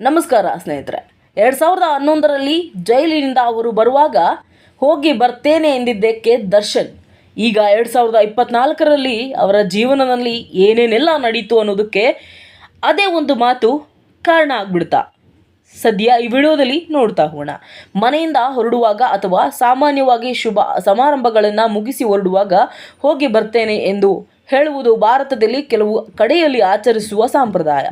ನಮಸ್ಕಾರ ಸ್ನೇಹಿತರೆ. ಎರಡು ಸಾವಿರದ ಹನ್ನೊಂದರಲ್ಲಿ ಜೈಲಿನಿಂದ ಅವರು ಬರುವಾಗ ಹೋಗಿ ಬರ್ತೇನೆ ಎಂದಿದ್ದಕ್ಕೆ ದರ್ಶನ್. ಈಗ ಎರಡು ಸಾವಿರದ ಇಪ್ಪತ್ನಾಲ್ಕರಲ್ಲಿ ಅವರ ಜೀವನದಲ್ಲಿ ಏನೇನೆಲ್ಲ ನಡೀತು ಅನ್ನೋದಕ್ಕೆ ಅದೇ ಒಂದು ಮಾತು ಕಾರಣ ಆಗ್ಬಿಡ್ತಾ. ಸದ್ಯ ಈ ವಿಡಿಯೋದಲ್ಲಿ ನೋಡ್ತಾ ಹೋಗೋಣ. ಮನೆಯಿಂದ ಹೊರಡುವಾಗ ಅಥವಾ ಸಾಮಾನ್ಯವಾಗಿ ಶುಭ ಸಮಾರಂಭಗಳನ್ನು ಮುಗಿಸಿ ಹೊರಡುವಾಗ ಹೋಗಿ ಬರ್ತೇನೆ ಎಂದು ಹೇಳುವುದು ಭಾರತದಲ್ಲಿ ಕೆಲವು ಕಡೆಯಲ್ಲಿ ಆಚರಿಸುವ ಸಂಪ್ರದಾಯ.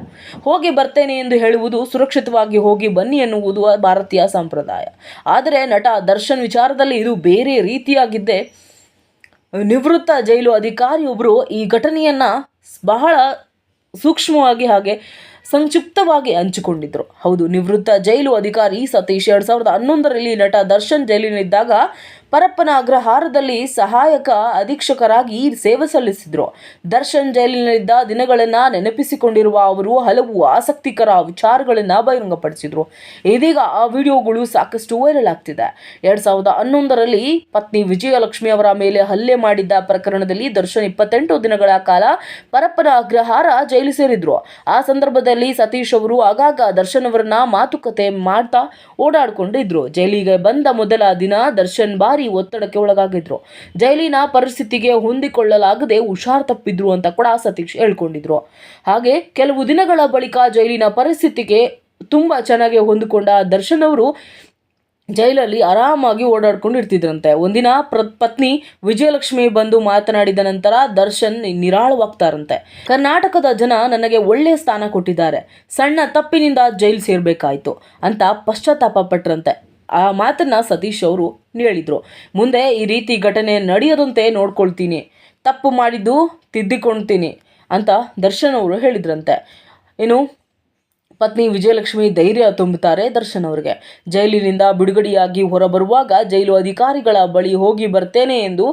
ಹೋಗಿ ಬರ್ತೇನೆ ಎಂದು ಹೇಳುವುದು ಸುರಕ್ಷಿತವಾಗಿ ಹೋಗಿ ಬನ್ನಿ ಎನ್ನುವುದು ಭಾರತೀಯ ಸಂಪ್ರದಾಯ. ಆದರೆ ನಟ ದರ್ಶನ್ ವಿಚಾರದಲ್ಲಿ ಇದು ಬೇರೆ ರೀತಿಯಾಗಿದ್ದೇ ನಿವೃತ್ತ ಜೈಲು ಅಧಿಕಾರಿಯೊಬ್ಬರು ಈ ಘಟನೆಯನ್ನು ಬಹಳ ಸೂಕ್ಷ್ಮವಾಗಿ ಹಾಗೆ ಸಂಕ್ಷಿಪ್ತವಾಗಿ ಹಂಚಿಕೊಂಡಿದ್ದರು ಹೌದು, ನಿವೃತ್ತ ಜೈಲು ಅಧಿಕಾರಿ ಸತೀಶ್ ಎರಡು ಸಾವಿರದ ಹನ್ನೊಂದರಲ್ಲಿ ನಟ ದರ್ಶನ್ ಜೈಲಿನಲ್ಲಿದ್ದಾಗ ಪರಪ್ಪನ ಅಗ್ರಹಾರದಲ್ಲಿ ಸಹಾಯಕ ಅಧೀಕ್ಷಕರಾಗಿ ಸೇವೆ ಸಲ್ಲಿಸಿದ್ರು. ದರ್ಶನ್ ಜೈಲಿನಲ್ಲಿದ್ದ ದಿನಗಳನ್ನು ನೆನಪಿಸಿಕೊಂಡಿರುವ ಅವರು ಹಲವು ಆಸಕ್ತಿಕರ ವಿಚಾರಗಳನ್ನು ಬಹಿರಂಗಪಡಿಸಿದ್ರು. ಇದೀಗ ಆ ವಿಡಿಯೋಗಳು ಸಾಕಷ್ಟು ವೈರಲ್ ಆಗ್ತಿದೆ. ಎರಡ್ ಸಾವಿರದ ಹನ್ನೊಂದರಲ್ಲಿ ಪತ್ನಿ ವಿಜಯಲಕ್ಷ್ಮಿ ಅವರ ಮೇಲೆ ಹಲ್ಲೆ ಮಾಡಿದ್ದ ಪ್ರಕರಣದಲ್ಲಿ ದರ್ಶನ್ ಇಪ್ಪತ್ತೆಂಟು ದಿನಗಳ ಕಾಲ ಪರಪ್ಪನ ಅಗ್ರಹಾರ ಜೈಲು ಸೇರಿದ್ರು. ಆ ಸಂದರ್ಭದಲ್ಲಿ ಸತೀಶ್ ಅವರು ಆಗಾಗ ದರ್ಶನ್ ಅವರನ್ನ ಮಾತುಕತೆ ಮಾಡ್ತಾ ಓಡಾಡ್ಕೊಂಡಿದ್ರು. ಜೈಲಿಗೆ ಬಂದ ಮೊದಲ ದಿನ ದರ್ಶನ್ ಭಾರಿ ಒತ್ತಡಕ್ಕೆ ಒಳಗಾಗಿದ್ರು. ಜೈಲಿನ ಪರಿಸ್ಥಿತಿಗೆ ಹೊಂದಿಕೊಳ್ಳಲಾಗದೆ ಹುಷಾರ್ ತಪ್ಪಿದ್ರು ಅಂತ ಕೂಡ ಸತೀಶ್ ಹೇಳ್ಕೊಂಡಿದ್ರು. ಹಾಗೆ ಕೆಲವು ದಿನಗಳ ಬಳಿಕ ಜೈಲಿನ ಪರಿಸ್ಥಿತಿಗೆ ತುಂಬ ಚೆನ್ನಾಗಿ ಹೊಂದಿಕೊಂಡ ದರ್ಶನ್ ಅವರು ಜೈಲಲ್ಲಿ ಆರಾಮಾಗಿ ಓಡಾಡ್ಕೊಂಡು ಇರ್ತಿದ್ರಂತೆ ಒಂದಿನ ಪ್ರ, ಪತ್ನಿ ವಿಜಯಲಕ್ಷ್ಮಿ ಬಂದು ಮಾತನಾಡಿದ ನಂತರ ದರ್ಶನ್ ನಿರಾಳವಾಗ್ತಾರಂತೆ. ಕರ್ನಾಟಕದ ಜನ ನನಗೆ ಒಳ್ಳೆಯ ಸ್ಥಾನ ಕೊಟ್ಟಿದ್ದಾರೆ. ಸಣ್ಣ ತಪ್ಪಿನಿಂದ ಜೈಲು ಸೇರಬೇಕಾಯಿತು ಅಂತ ಪಶ್ಚಾತ್ತಾಪ ಪಟ್ರಂತೆ. ಆ ಮಾತನ್ನ ಸತೀಶ್ ಅವರು ಹೇಳಿದರು. ಮುಂದೆ ಈ ರೀತಿ ಘಟನೆ ನಡೆಯದಂತೆ ನೋಡ್ಕೊಳ್ತೀನಿ. ತಪ್ಪು ಮಾಡಿದ್ದು ತಿದ್ದಿಕೊಳ್ತೀನಿ ಅಂತ ದರ್ಶನ್ ಅವರು ಹೇಳಿದ್ರಂತೆ. ಇನ್ನು ಪತ್ನಿ ವಿಜಯಲಕ್ಷ್ಮಿ ಧೈರ್ಯ ತುಂಬುತ್ತಾರೆ ದರ್ಶನ್ ಅವರಿಗೆ. ಜೈಲಿನಿಂದ ಬಿಡುಗಡೆಯಾಗಿ ಹೊರಬರುವಾಗ ಜೈಲು ಅಧಿಕಾರಿಗಳ ಬಳಿ ಹೋಗಿ ಬರ್ತೇನೆ ಎಂದು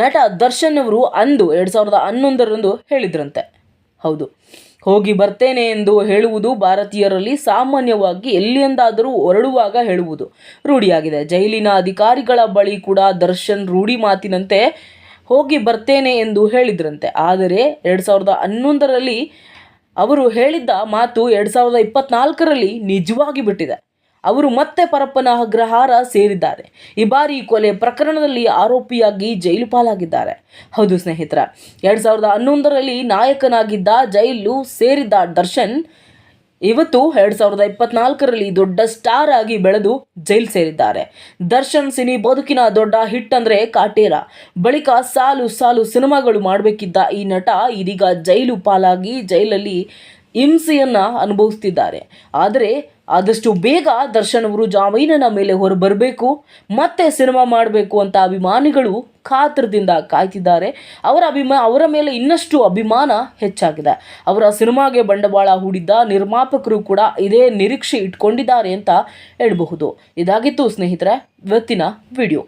ನಟ ದರ್ಶನ್ ಅವರು ಅಂದು ಎರಡು ಸಾವಿರದ ಹನ್ನೊಂದರಂದು ಹೇಳಿದ್ರಂತೆ. ಹೌದು. ಹೋಗಿ ಬರ್ತೇನೆ ಎಂದು ಹೇಳುವುದು ಭಾರತೀಯರಲ್ಲಿ ಸಾಮಾನ್ಯವಾಗಿ ಎಲ್ಲಿಂದಾದರೂ ಹೊರಡುವಾಗ ಹೇಳುವುದು. ರೂಢಿಯಾಗಿದೆ. ಜೈಲಿನ ಅಧಿಕಾರಿಗಳ ಬಳಿ ಕೂಡ ದರ್ಶನ್ ರೂಢಿ ಮಾತಿನಂತೆ ಹೋಗಿ ಬರ್ತೇನೆ ಎಂದು ಹೇಳಿದ್ರಂತೆ. ಆದರೆ ಎರಡು ಸಾವಿರದ ಹನ್ನೊಂದರಲ್ಲಿ ಅವರು ಹೇಳಿದ್ದ ಮಾತು ಎರಡು ಸಾವಿರದ ಇಪ್ಪತ್ನಾಲ್ಕರಲ್ಲಿ ನಿಜವಾಗಿ ಬಿಟ್ಟಿದೆ. ಅವರು ಮತ್ತೆ ಪರಪ್ಪನ ಅಗ್ರಹಾರ ಸೇರಿದ್ದಾರೆ. ಈ ಬಾರಿ ಕೊಲೆ ಪ್ರಕರಣದಲ್ಲಿ ಆರೋಪಿಯಾಗಿ ಜೈಲು ಪಾಲಾಗಿದ್ದಾರೆ. ಹೌದು ಸ್ನೇಹಿತರ, ಎರಡು ಸಾವಿರದ ಹನ್ನೊಂದರಲ್ಲಿ ನಾಯಕನಾಗಿದ್ದ ಜೈಲು ಸೇರಿದ್ದ ದರ್ಶನ್ ಇವತ್ತು ಎರಡು ಸಾವಿರದ ಇಪ್ಪತ್ನಾಲ್ಕರಲ್ಲಿ ದೊಡ್ಡ ಸ್ಟಾರ್ ಆಗಿ ಬೆಳೆದು ಜೈಲು ಸೇರಿದ್ದಾರೆ. ದರ್ಶನ್ ಸಿನಿ ಬದುಕಿನ ದೊಡ್ಡ ಹಿಟ್ ಅಂದರೆ ಕಾಟೇರ. ಬಳಿಕ ಸಾಲು ಸಾಲು ಸಿನಿಮಾಗಳು ಮಾಡಬೇಕಿದ್ದ ಈ ನಟ ಇದೀಗ ಜೈಲು ಪಾಲಾಗಿ ಜೈಲಲ್ಲಿ ಹಿಂಸೆಯನ್ನು ಅನುಭವಿಸ್ತಿದ್ದಾರೆ. ಆದರೆ ಆದಷ್ಟು ಬೇಗ ದರ್ಶನ್ ಅವರು ಜಾಮೀನಿನ ಮೇಲೆ ಹೊರಬರಬೇಕು, ಮತ್ತೆ ಸಿನಿಮಾ ಮಾಡಬೇಕು ಅಂತ ಅಭಿಮಾನಿಗಳು ಕಾತರದಿಂದ ಕಾಯ್ತಿದ್ದಾರೆ. ಅವರ ಅಭಿಮಾ, ಅವರ ಮೇಲೆ ಇನ್ನಷ್ಟು ಅಭಿಮಾನ ಹೆಚ್ಚಾಗಿದೆ. ಅವರ ಸಿನಿಮಾಗೆ ಬಂಡವಾಳ ಹೂಡಿದ್ದ ನಿರ್ಮಾಪಕರು ಕೂಡ ಇದೇ ನಿರೀಕ್ಷೆ ಇಟ್ಕೊಂಡಿದ್ದಾರೆ ಅಂತ ಹೇಳಬಹುದು. ಇದಾಗಿತ್ತು ಸ್ನೇಹಿತರೆ, ಇವತ್ತಿನ ವಿಡಿಯೋ.